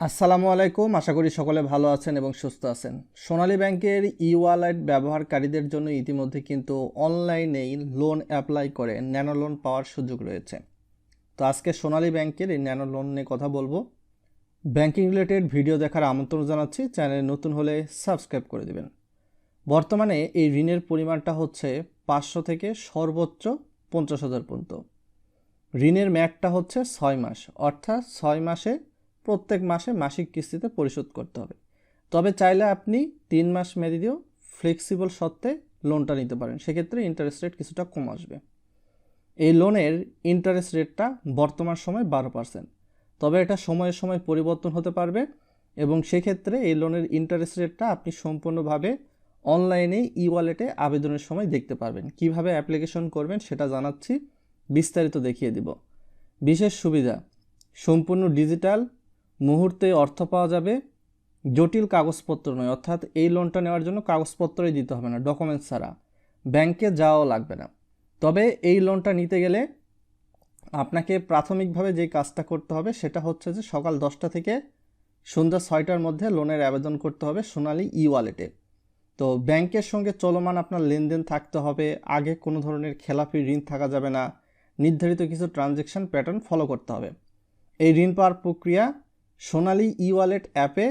আসসালামু আলাইকুম। আশা করি সকলে ভালো আছেন এবং সুস্থ আছেন। সোনালী ব্যাংকের ই ওয়ালেট ব্যবহারকারীদের জন্য ইতিমধ্যে কিন্তু অনলাইনেই লোন অ্যাপ্লাই করে ন্যানো লোন পাওয়ার সুযোগ রয়েছে। তো আজকে সোনালী ব্যাংকের এই ন্যানো লোন নিয়ে কথা বলব। ব্যাংকিং রিলেটেড ভিডিও দেখার আমন্ত্রণ জানাচ্ছি। চ্যানেল নতুন হলে সাবস্ক্রাইব করে দেবেন। বর্তমানে এই ঋণের পরিমাণটা হচ্ছে পাঁচশো থেকে সর্বোচ্চ পঞ্চাশ হাজার পর্যন্ত। ঋণের ম্যাকটা হচ্ছে ছয় মাস, অর্থাৎ ছয় মাসে প্রত্যেক মাসে মাসিক কিস্তিতে পরিশোধ করতে হবে। তবে চাইলে আপনি তিন মাস মেয়াদি দিয়েও ফ্লেক্সিবল সত্ত্বে লোনটা নিতে পারেন। সেক্ষেত্রে ইন্টারেস্ট রেট কিছুটা কম আসবে। এই লোনের ইন্টারেস্ট রেটটা বর্তমান সময় বারো পার্সেন্ট তবে এটা সময়ের সময় পরিবর্তন হতে পারবে এবং সেক্ষেত্রে এই লোনের ইন্টারেস্ট রেটটা আপনি সম্পূর্ণভাবে অনলাইনে ই ওয়ালেটে আবেদনের সময় দেখতে পারবেন। কীভাবে অ্যাপ্লিকেশন করবেন সেটা জানাচ্ছি, বিস্তারিত দেখিয়ে দিব। বিশেষ সুবিধা, সম্পূর্ণ ডিজিটাল মুহূর্তে অর্থ পাওয়া যাবে, জটিল কাগজপত্র নয়, অর্থাৎ এই লোনটা নেওয়ার জন্য কাগজপত্রই দিতে হবে না ডকুমেন্টস ছাড়া। ব্যাংকে যাওয়াও লাগবে না। তবে এই লোনটা নিতে গেলে আপনাকে প্রাথমিকভাবে যে কাজটা করতে হবে সেটা হচ্ছে যে সকাল দশটা থেকে সন্ধ্যা ছয়টার মধ্যে লোনের আবেদন করতে হবে সোনালি ই ওয়ালেটে তো ব্যাংকের সঙ্গে চলমান আপনার লেনদেন থাকতে হবে, আগে কোনো ধরনের খেলাপি, ঋণ থাকা যাবে না, নির্ধারিত কিছু ট্রানজ্যাকশন প্যাটার্ন ফলো করতে হবে। এই ঋণ পাওয়ার প্রক্রিয়া সোনালি ই ওয়ালেট অ্যাপে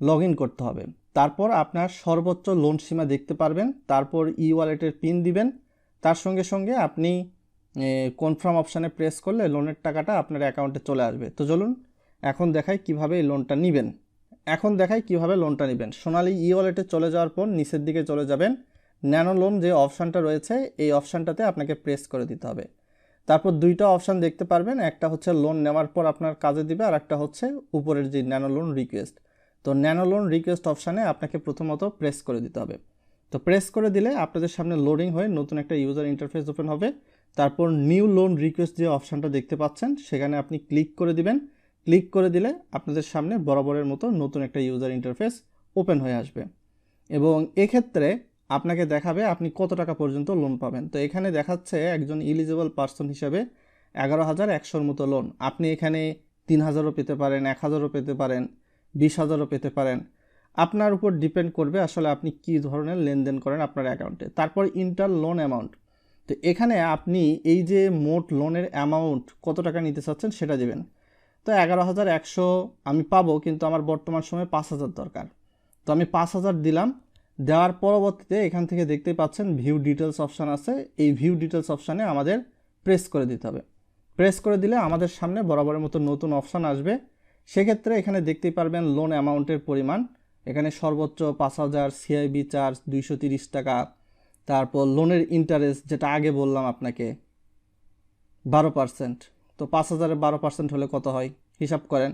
লগ করতে হবে। তারপর আপনার সর্বোচ্চ লোন সীমা দেখতে পারবেন, তারপর ই ওয়ালেটের পিন দিবেন। তার সঙ্গে সঙ্গে আপনি কনফার্ম অপশানে প্রেস করলে লোনের টাকাটা আপনার অ্যাকাউন্টে চলে আসবে। তো চলুন এখন দেখাই কীভাবে এই লোনটা নেবেন। এখন দেখাই কীভাবে লোনটা নেবেন। সোনালি ই ওয়ালেটে চলে যাওয়ার পর নিচের দিকে চলে যাবেন। ন্যানো লোন যে অপশানটা রয়েছে, এই অপশানটাতে আপনাকে প্রেস করে দিতে হবে। তারপর দুইটা অপশান দেখতে পারবেন। একটা হচ্ছে লোন নেওয়ার পর আপনার কাজে দিবে আর একটা হচ্ছে উপরের যে ন্যানো লোন রিকোয়েস্ট তো ন্যানো লোন রিকোয়েস্ট অপশানে আপনাকে প্রথমত প্রেস করে দিতে হবে। তো প্রেস করে দিলে আপনাদের সামনে লোডিং হয়ে নতুন একটা ইউজার ইন্টারফেস ওপেন হবে। তারপর নিউ লোন রিকোয়েস্ট যে অপশানটা দেখতে পাচ্ছেন, সেখানে আপনি ক্লিক করে দিবেন। ক্লিক করে দিলে আপনাদের সামনে বরাবরের মতো নতুন একটা ইউজার ইন্টারফেস ওপেন হয়ে আসবে। এবং এক্ষেত্রে আপনাকে দেখাবে আপনি কত টাকা পর্যন্ত লোন পাবেন। তো এখানে দেখাচ্ছে একজন ইলিজিবল পার্সন হিসেবে এগারো হাজার একশোর মতো লোন আপনি এখানে তিন হাজারও পেতে পারেন, এক হাজারও পেতে পারেন, বিশ হাজারও পেতে পারেন। আপনার উপর ডিপেন্ড করবে আসলে আপনি কি ধরনের লেনদেন করেন আপনার অ্যাকাউন্টে তারপর ইন্টার লোন অ্যামাউন্ট তো এখানে আপনি এই যে মোট লোনের অ্যামাউন্ট কত টাকা নিতে চাচ্ছেন সেটা দেবেন। তো এগারো হাজার একশো আমি পাবো, কিন্তু আমার বর্তমান সময়ে পাঁচ হাজার দরকার। তো আমি পাঁচ হাজার দিলাম দেওয়ার পরবর্তীতে এখান থেকে দেখতে পাচ্ছেন ভিউ ডিটেলস অপশান আছে। এই ভিউ ডিটেলস অপশানে আমাদের প্রেস করে দিতে হবে। প্রেস করে দিলে আমাদের সামনে বরাবরের মতো নতুন অপশান আসবে। সেক্ষেত্রে এখানে দেখতেই পারবেন লোন অ্যামাউন্টের পরিমাণ। এখানে সর্বোচ্চ পাঁচ হাজার সিআইবি চার্জ দুইশো টাকা। তারপর লোনের ইন্টারেস্ট যেটা আগে বললাম আপনাকে, বারো পার্সেন্ট তো পাঁচ হাজারের বারো পার্সেন্ট হলে কত হয়? হিসাব করেন।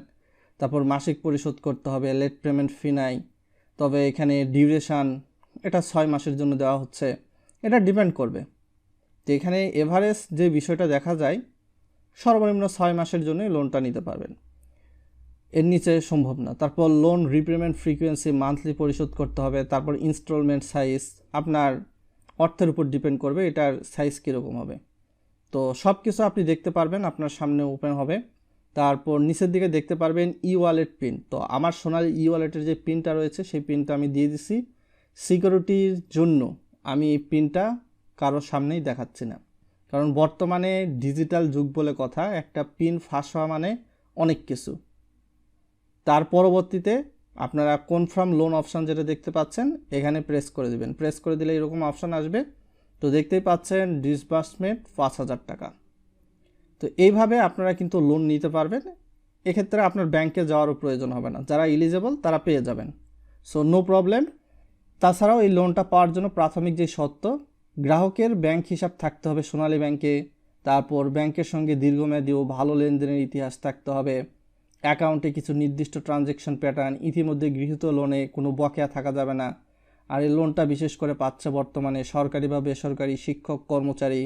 তারপর মাসিক পরিশোধ করতে হবে লেট পেমেন্ট ফি নাই। তবে এখানে ডিউরেশান এটা ছয় মাসের জন্য দেওয়া হচ্ছে, এটা ডিপেন্ড করবে। তো এখানে এভারেজ যে বিষয়টা দেখা যায়, সর্বনিম্ন ছয় মাসের জন্যই লোনটা নিতে পারবেন। এর নিচে সম্ভব না। তারপর লোন রিপেমেন্ট ফ্রিকোয়েন্সি মান্থলি পরিশোধ করতে হবে, তারপর ইনস্টলমেন্ট সাইজ আপনার অর্থের উপর ডিপেন্ড করবে, এটার সাইজ কীরকম হবে। তো সব কিছু আপনি দেখতে পারবেন, আপনার সামনে ওপেন হবে। তারপর নিচের দিকে দেখতে পারবেন ই ওয়ালেট পিন তো আমার সোনার ই ওয়ালেটের যে পিনটা রয়েছে, সেই পিনটা আমি দিয়ে দিছি। সিকিউরিটির জন্য আমি এই পিনটা কারোর সামনেই দেখাচ্ছি না। কারণ বর্তমানে ডিজিটাল যুগ বলে কথা, একটা পিন ফাঁস হওয়া মানে অনেক কিছু। তার পরবর্তীতে আপনারা কনফার্ম লোন অপশান যেটা দেখতে পাচ্ছেন, এখানে প্রেস করে দেবেন। প্রেস করে দিলে এরকম অপশান আসবে। তো দেখতেই পাচ্ছেন ডিসবার্সমেন্ট পাঁচ হাজার টাকা। তো এইভাবে আপনারা কিন্তু লোন নিতে পারবেন। এক্ষেত্রে আপনার ব্যাংকে যাওয়ারও প্রয়োজন হবে না। যারা ইলিজেবল তারা পেয়ে যাবেন। সো নো প্রবলেম তাছাড়াও এই লোনটা পাওয়ার জন্য প্রাথমিক যে সত্য গ্রাহকের ব্যাংক হিসাব থাকতে হবে সোনালী ব্যাংকে তারপর ব্যাংকের সঙ্গে দীর্ঘমেয়াদী ও ভালো লেনদেনের ইতিহাস থাকতে হবে। অ্যাকাউন্টে কিছু নির্দিষ্ট ট্রানজ্যাকশন প্যাটার্ন ইতিমধ্যে গৃহীত লোনে কোনো বকেয়া থাকা যাবে না। আর এই লোনটা বিশেষ করে পাচ্ছে বর্তমানে সরকারি বা বেসরকারি শিক্ষক, কর্মচারী।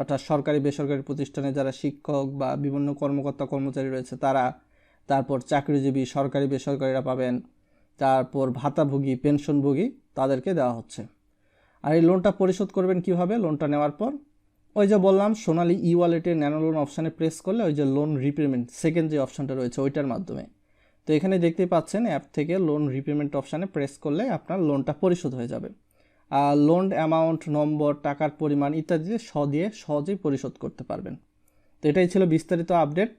অর্থাৎ সরকারি, বেসরকারি প্রতিষ্ঠানে যারা শিক্ষক বা বিভিন্ন কর্মকর্তা, কর্মচারী রয়েছে, তারা তারপর চাকরিজীবী, সরকারি, বেসরকারিরা পাবেন। তারপর ভাতাভোগী, পেনশনভোগী তাদেরকে দেওয়া হচ্ছে। আর এই লোনটা পরিশোধ করবেন কীভাবে? লোনটা নেওয়ার পর ওই যে বললাম, সোনালি ই ওয়ালেটের ন্যানো লোন অপশানে প্রেস করলে ওই যে লোন রিপেমেন্ট সেকেন্ড যে অপশানটা রয়েছে, ওইটার মাধ্যমে। তো এখানে দেখতেই পাচ্ছেন অ্যাপ থেকে লোন রিপেমেন্ট অপশানে প্রেস করলে আপনার লোনটা পরিশোধ হয়ে যাবে। লোন অ্যামাউন্ট নম্বর, টাকার পরিমাণ ইত্যাদি স দিয়ে সহজেই পরিশোধ করতে পারবেন। তো এটাই ছিল বিস্তারিত আপডেট